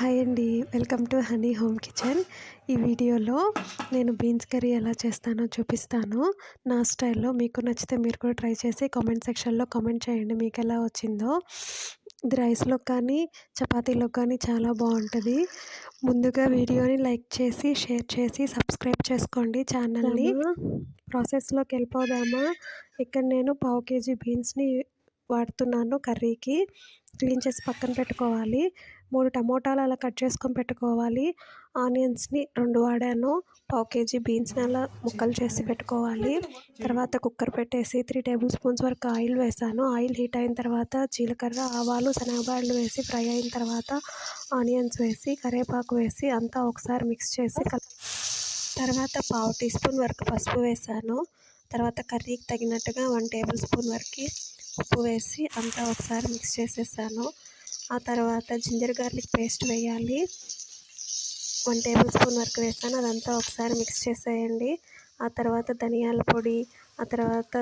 Hi అండి. Welcome to honey home kitchen. ఈ వీడియోలో నేను బీన్స్ కర్రీ ఎలా చేస్తానో చూపిస్తాను. నా స్టైల్లో మీకు నచ్చితే మీరు కూడా ట్రై చేసి కామెంట్ సెక్షన్లో కామెంట్ చేయండి మీకు ఎలా వచ్చిందో. ఇది రైస్లో కానీ చపాతీలో కానీ చాలా బాగుంటుంది. ముందుగా వీడియోని లైక్ చేసి షేర్ చేసి సబ్స్క్రైబ్ చేసుకోండి ఛానల్ని. ప్రాసెస్లోకి వెళ్ళిపోదామా? ఇక్కడ నేను పావు కేజీ బీన్స్ని వాడుతున్నాను కర్రీకి. క్లీన్ చేసి పక్కన పెట్టుకోవాలి. మూడు టమోటాలు అలా కట్ చేసుకొని పెట్టుకోవాలి. ఆనియన్స్ని రెండు వాడాను. పావు కేజీ బీన్స్ని అలా ముక్కలు చేసి పెట్టుకోవాలి. తర్వాత కుక్కర్ పెట్టేసి త్రీ టేబుల్ స్పూన్స్ వరకు ఆయిల్ వేసాను. ఆయిల్ హీట్ అయిన తర్వాత జీలకర్ర ఆవాలు శనగబాయలు వేసి ఫ్రై అయిన తర్వాత ఆనియన్స్ వేసి కరివేపాకు వేసి అంతా ఒకసారి మిక్స్ చేసి తర్వాత పావు టీ స్పూన్ వరకు పసుపు వేసాను. తర్వాత కర్రీకి తగినట్టుగా వన్ టేబుల్ స్పూన్ వరకు ఉప్పు వేసి అంతా ఒకసారి మిక్స్ చేసేసాను. ఆ తర్వాత జింజర్ గార్లిక్ పేస్ట్ వేయాలి. వన్ టేబుల్ స్పూన్ వరకు వేస్తాను అదంతా ఒకసారి మిక్స్ చేసేయండి. ఆ తర్వాత ధనియాల పొడి ఆ తర్వాత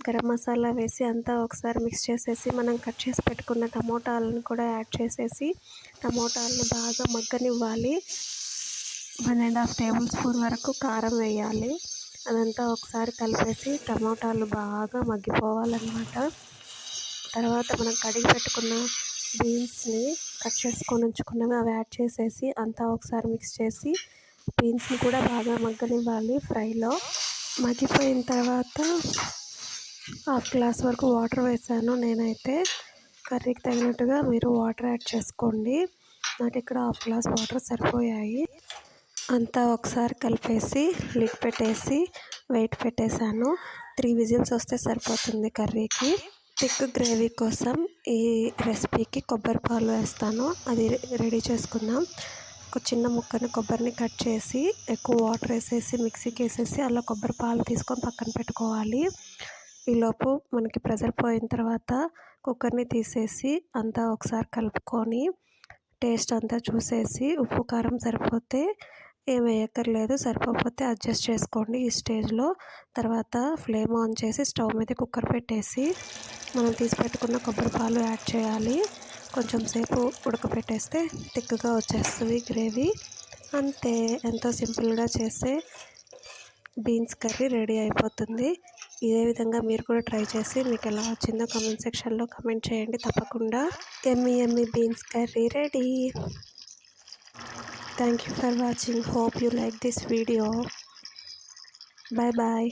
గరం మసాలా వేసి అంతా ఒకసారి మిక్స్ చేసేసి మనం కట్ చేసి పెట్టుకున్న టమోటాలను కూడా యాడ్ చేసేసి టమోటాలను బాగా మగ్గనివ్వాలి. One and half tablespoon వరకు కారం వేయాలి. అదంతా ఒకసారి కలిపేసి టమోటాలు బాగా మగ్గిపోవాలన్నమాట. తర్వాత మనం కడిగి పెట్టుకున్న బీన్స్ని కట్ చేసుకొని ఉంచుకున్నవి అవి యాడ్ చేసేసి అంతా ఒకసారి మిక్స్ చేసి బీన్స్ని కూడా బాగా మగ్గనివ్వాలి ఫ్రైలో. మగ్గిపోయిన తర్వాత హాఫ్ గ్లాస్ వరకు వాటర్ వేసాను నేనైతే. కర్రీకి తగినట్టుగా మీరు వాటర్ యాడ్ చేసుకోండి. నాకు ఇక్కడ హాఫ్ గ్లాస్ వాటర్ సరిపోయాయి. అంతా ఒకసారి కలిపేసి లిడ్ పెట్టేసి వెయిట్ పెట్టేశాను. త్రీ విజిల్స్ వస్తే సరిపోతుంది కర్రీకి. థిక్ గ్రేవీ కోసం ఈ రెసిపీకి కొబ్బరి పాలు వేస్తాను. అది రెడీ చేసుకుందాం. ఒక చిన్న ముక్కని కొబ్బరిని కట్ చేసి ఎక్కువ వాటర్ వేసేసి మిక్సీకి వేసేసి అలా కొబ్బరి పాలు తీసుకొని పక్కన పెట్టుకోవాలి. ఈలోపు మనకి ప్రెజర్ పోయిన తర్వాత కుక్కర్ని తీసేసి అంతా ఒకసారి కలుపుకొని టేస్ట్ అంతా చూసేసి ఉప్పు కారం సరిపోతే ఏం వేయక్కర్లేదు సరిపోతే అడ్జస్ట్ చేసుకోండి. ఈ స్టేజ్లో తర్వాత ఫ్లేమ్ ఆన్ చేసి స్టవ్ మీద కుక్కర్ పెట్టేసి మనం తీసి పెట్టుకున్న కొబ్బరి పాలు యాడ్ చేయాలి. కొంచెం సేపు ఉడకపెట్టేస్తే థిక్గా వచ్చేస్తుంది గ్రేవీ. అంతే. ఎంతో సింపుల్గా చేస్తే బీన్స్ కర్రీ రెడీ అయిపోతుంది. ఇదే విధంగా మీరు కూడా ట్రై చేసి మీకు ఎలా వచ్చిందో కమెంట్ సెక్షన్లో కమెంట్ చేయండి. తప్పకుండా. ఎమ్మి ఎమ్మి beans curry ready. Thank you for watching. Hope you like this video. Bye bye